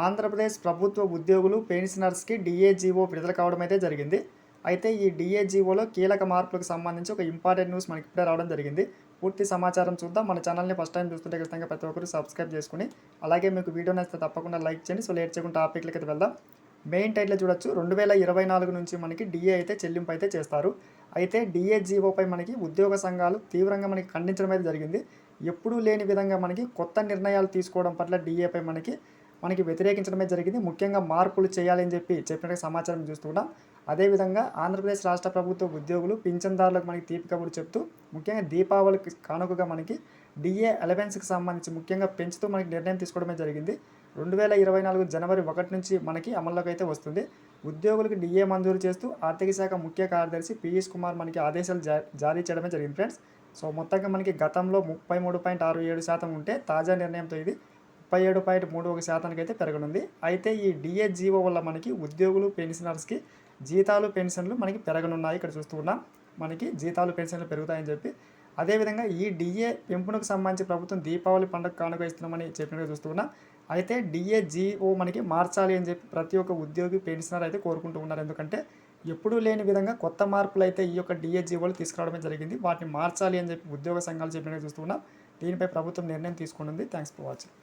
ఆంధ్రప్రదేశ్ ప్రభుత్వ ఉద్యోగులు పెన్షనర్స్కి డిఏజీఓ విడుదల కావడం అయితే జరిగింది. అయితే ఈ డిఏజీఓలో కీలక మార్పులకు సంబంధించి ఒక ఇంపార్టెంట్ న్యూస్ మనకి ఇప్పుడే రావడం జరిగింది. పూర్తి సమాచారం చూద్దాం. మన ఛానల్ని ఫస్ట్ టైం చూస్తుంటే ఖచ్చితంగా ప్రతి ఒక్కరు సబ్స్క్రైబ్ చేసుకుని అలాగే మీకు వీడియో నచ్చితే తప్పకుండా లైక్ చేయండి. సో లేట్ చేయకుండా టాపిక్లకి అయితే వెళ్దాం. మెయిన్ టైటిల్ చూడొచ్చు. రెండు వేల ఇరవై నాలుగు నుంచి మనకి డిఏ అయితే చెల్లింపు అయితే చేస్తారు. అయితే డిఏజీఓపై మనకి ఉద్యోగ సంఘాలు తీవ్రంగా మనకి ఖండించడం అయితే జరిగింది. ఎప్పుడూ లేని విధంగా మనకి కొత్త నిర్ణయాలు తీసుకోవడం పట్ల డిఏపై మనకి మనకి వ్యతిరేకించడమే జరిగింది. ముఖ్యంగా మార్పులు చేయాలని చెప్పి చెప్పినట్టు సమాచారం చూస్తున్నాం అదేవిధంగా ఆంధ్రప్రదేశ్ రాష్ట్ర ప్రభుత్వ ఉద్యోగులు పింఛన్దారులకు మనకి తీపి కబురు చెప్తూ ముఖ్యంగా దీపావళికి కానుకగా మనకి డిఏ అలవెన్స్కి సంబంధించి ముఖ్యంగా పెంచుతూ మనకి నిర్ణయం తీసుకోవడమే జరిగింది. రెండు వేల ఇరవై నాలుగు జనవరి ఒకటి నుంచి మనకి అమల్లోకి అయితే వస్తుంది. ఉద్యోగులకు డిఏ మంజూరు చేస్తూ ఆర్థిక శాఖ ముఖ్య కార్యదర్శి పీయూష్ కుమార్ మనకి ఆదేశాలు జారీ చేయడమే జరిగింది ఫ్రెండ్స్. సో మొత్తంగా మనకి గతంలో ముప్పై మూడు పాయింట్ ఆరు ఏడు శాతం ఉంటే తాజా నిర్ణయంతో ఇది ముప్పై ఏడు పాయింట్ మూడు ఒక శాతానికి అయితే పెరగనుంది. అయితే ఈ డిఏజీఓ వల్ల మనకి ఉద్యోగులు పెన్షనర్స్కి జీతాలు పెన్షన్లు మనకి పెరగనున్నాయి. ఇక్కడ చూస్తూ ఉన్నాం. మనకి జీతాలు పెన్షన్లు పెరుగుతాయని చెప్పి. అదేవిధంగా ఈ డిఏ పెంపునకు సంబంధించి ప్రభుత్వం దీపావళి పండుగ కానుక ఇస్తున్నామని చెప్పినట్టుగా చూస్తూ ఉన్నాం. అయితే డిఏజిఓ మనకి మార్చాలి అని చెప్పి ప్రతి ఒక్క ఉద్యోగి పెన్షనర్ అయితే కోరుకుంటూ ఉన్నారు. ఎందుకంటే ఎప్పుడూ లేని విధంగా కొత్త మార్పులు అయితే ఈ యొక్క డిఏజిఓలు తీసుకురావడమే జరిగింది. వాటిని మార్చాలి అని చెప్పి ఉద్యోగ సంఘాలు చెప్పినట్టుగా చూస్తున్నాం దీనిపై ప్రభుత్వం నిర్ణయం తీసుకుంటుంది. Thanks for watching.